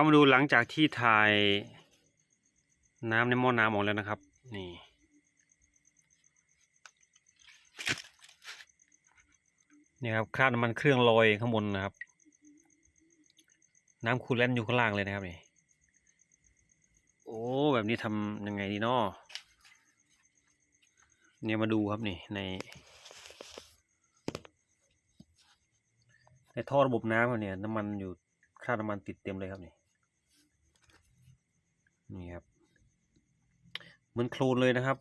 ามาดูหลังจากที่ถ่ายน้ำในหม้อน้ำออกแล้วนะครับ นี่ นี่ครับคราบน้ำมันเครื่องลอยข้างบนนะครับ น้ำคูลแลนต์อยู่ข้างล่างเลยนะครับนี่ โอ้ แบบนี้ทำยังไงดีเนาะเนี่ยมาดูครับนี่ใน ในท่อระบบน้ำเนี่ยน้ำมันอยู่คราบน้ำมันติดเต็มเลยครับนี่ นี่ครับเหมือนโคลนเลยนะครับ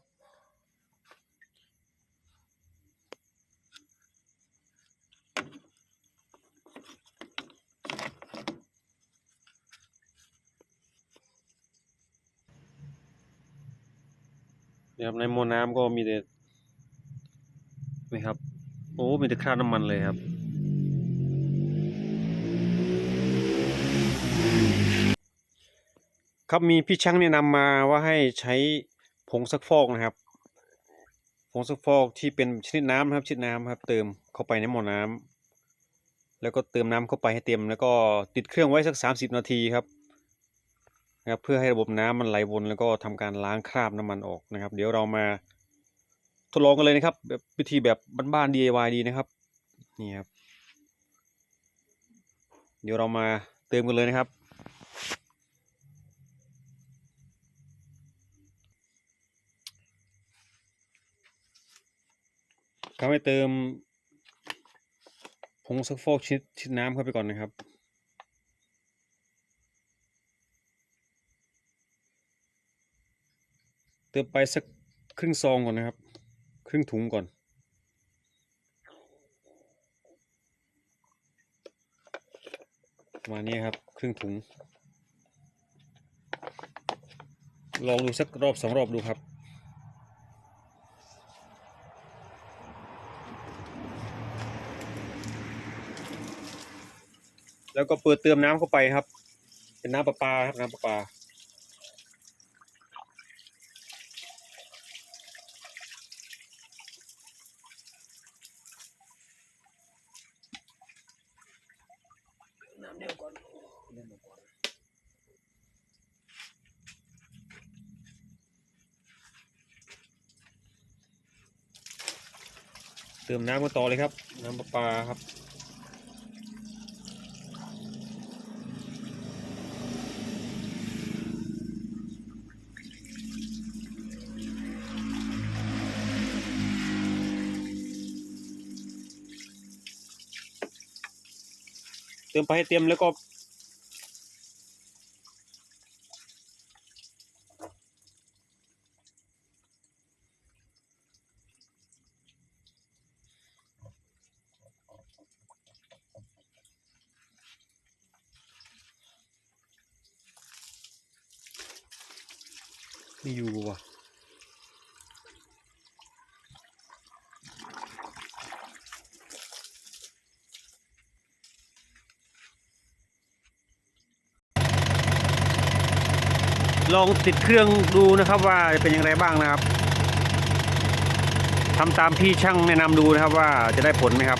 นี่ครับในหม้อน้ำก็มีแต่นี่ครับ โอ้มีแต่คราบน้ำมันเลยครับ ครับมีพี่ช่างแนะนำมาว่าให้ใช้ผงซักฟอกนะครับ ผงซักฟอกที่เป็นชนิดน้ำนะครับชนิดน้ำครับ เติมเข้าไปในหม้อน้ำแล้วก็เติมน้ำเข้าไปให้เต็ม แล้วก็ติดเครื่องไว้สักสามสิบนาทีครับนะครับเพื่อให้ระบบน้ำมันไหลวนแล้วก็ทำการล้างคราบน้ำมันออกนะครับ เดี๋ยวเรามาทดลองกันเลยนะครับแบบวิธีแบบบ้านๆ DIY ดีนะครับนี่ครับ เดี๋ยวเรามาเติมกันเลยนะครับ ก็ให้เติมผงซักฟอกชิดชิดน้ำเข้าไปก่อนนะครับเติมไปสักครึ่งซองก่อนนะครับ ครึ่งถุงก่อนประมาณนี้ครับ ครึ่งถุง ลองดูสักรอบสองรอบดูครับ แล้วก็เปิดเติมน้ำเข้าไปครับ เป็นน้ำประปาครับน้ำประปาน้ำเดียวก่อนเล่นก่อนเติมน้ำกันต่อเลยครับ น้ำประปาครับ เติมไปให้เต็มแล้วก็ม่อยู่ว่ะ ลองติดเครื่องดูนะครับว่าจะเป็นอย่างไรบ้างนะครับทำตามพี่ช่างแนะนำดูนะครับว่าจะได้ผลไหมครับ